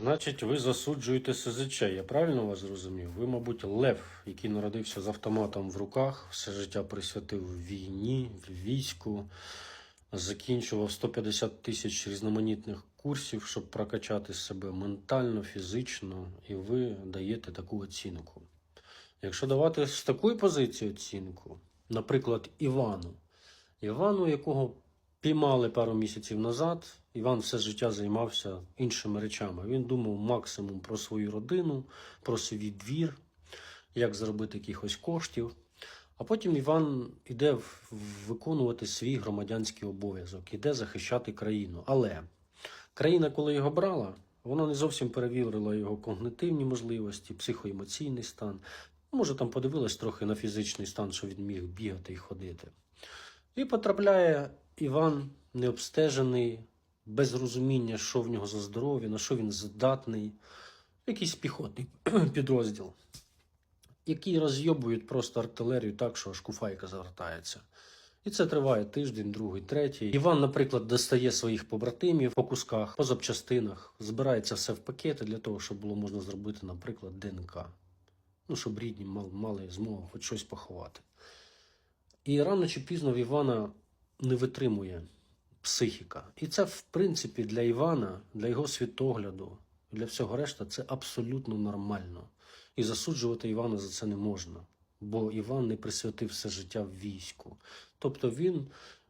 Значить, ви засуджуєте СЗЧ, я правильно вас зрозумів? Ви, мабуть, лев, який народився з автоматом в руках, все життя присвятив війні, війську, закінчував 150 тисяч різноманітних курсів, щоб прокачати себе ментально, фізично, і ви даєте таку оцінку. Якщо давати з такої позиції оцінку, наприклад, Івану, Івану, якого піймали пару місяців назад, Іван все життя займався іншими речами. Він думав максимум про свою родину, про свій двір, як заробити якихось коштів. А потім Іван іде виконувати свій громадянський обов'язок, іде захищати країну. Але країна, коли його брала, вона не зовсім перевірила його когнитивні можливості, психоемоційний стан. Може, там подивилась трохи на фізичний стан, що він міг бігати і ходити. І потрапляє Іван необстежений, без розуміння, що в нього за здоров'я, на що він здатний, якийсь піхотний підрозділ, які розйобують просто артилерію так, що аж куфайка завертається. І це триває тиждень, другий, третій. Іван, наприклад, достає своїх побратимів по кусках, по запчастинах, збирається все в пакети для того, щоб було можна зробити, наприклад, ДНК. Ну, щоб рідні мали змогу хоч щось поховати. І рано чи пізно в Івана не витримує психіка. І це, в принципі, для Івана, для його світогляду, для всього решта, це абсолютно нормально. І засуджувати Івана за це не можна, бо Іван не присвятив все життя в війську. Тобто він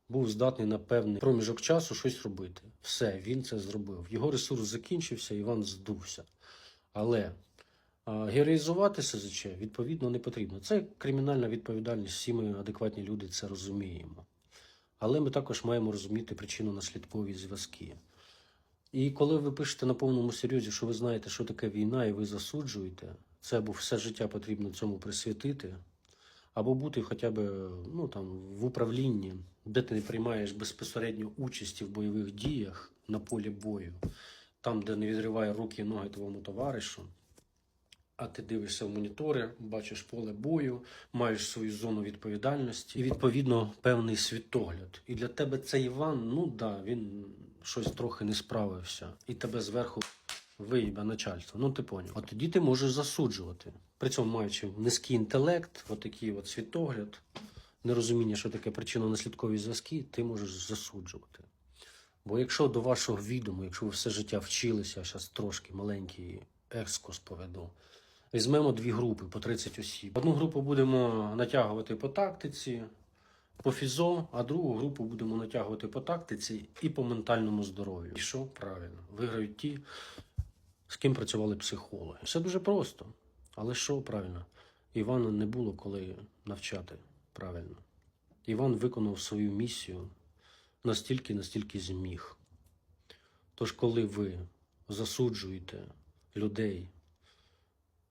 був здатний на певний проміжок часу щось робити. Все, він це зробив. Його ресурс закінчився, Іван здувся. Але Героїзувати СЗЧ відповідно не потрібно. Це кримінальна відповідальність. Всі ми адекватні люди це розуміємо. Але ми також маємо розуміти причинно-наслідкові зв'язки. І коли ви пишете на повному серйозі, що ви знаєте, що таке війна, і ви засуджуєте, це або все життя потрібно цьому присвятити, або бути хоча б ну, там, в управлінні, де ти не приймаєш безпосередньо участі в бойових діях на полі бою, там, де не відриває руки і ноги твоєму товаришу. А ти дивишся в монітори, бачиш поле бою, маєш свою зону відповідальності і відповідно певний світогляд. І для тебе цей Іван, ну да, він щось трохи не справився, і тебе зверху виїбе начальство. Ну ти поняв. От тоді ти можеш засуджувати. При цьому маючи низький інтелект, отакий от світогляд, нерозуміння, що таке причинно-наслідкові зв'язки, ти можеш засуджувати. Бо якщо до вашого відому, якщо ви все життя вчилися, зараз трошки маленький екскурс поведу. Візьмемо дві групи по 30 осіб. Одну групу будемо натягувати по тактиці, по фізо, а другу групу будемо натягувати по тактиці і по ментальному здоров'ю. І що правильно? Виграють ті, з ким працювали психологи. Все дуже просто. Але що правильно? Івана не було коли навчати правильно. Іван виконав свою місію настільки, настільки зміг. Тож, коли ви засуджуєте людей,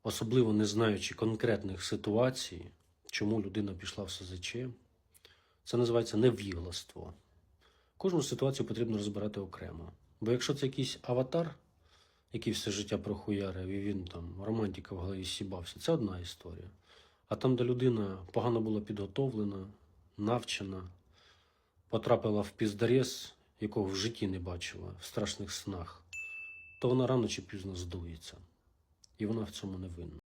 особливо не знаючи конкретних ситуацій, чому людина пішла в СЗЧ, це називається невігластво. Кожну ситуацію потрібно розбирати окремо. Бо якщо це якийсь аватар, який все життя прохуярив, і він там романтика в голові сібався, це одна історія. А там, де людина погано була підготовлена, навчена, потрапила в піздарез, якого в житті не бачила, в страшних снах, то вона рано чи пізно здується. І вона в цьому не винна.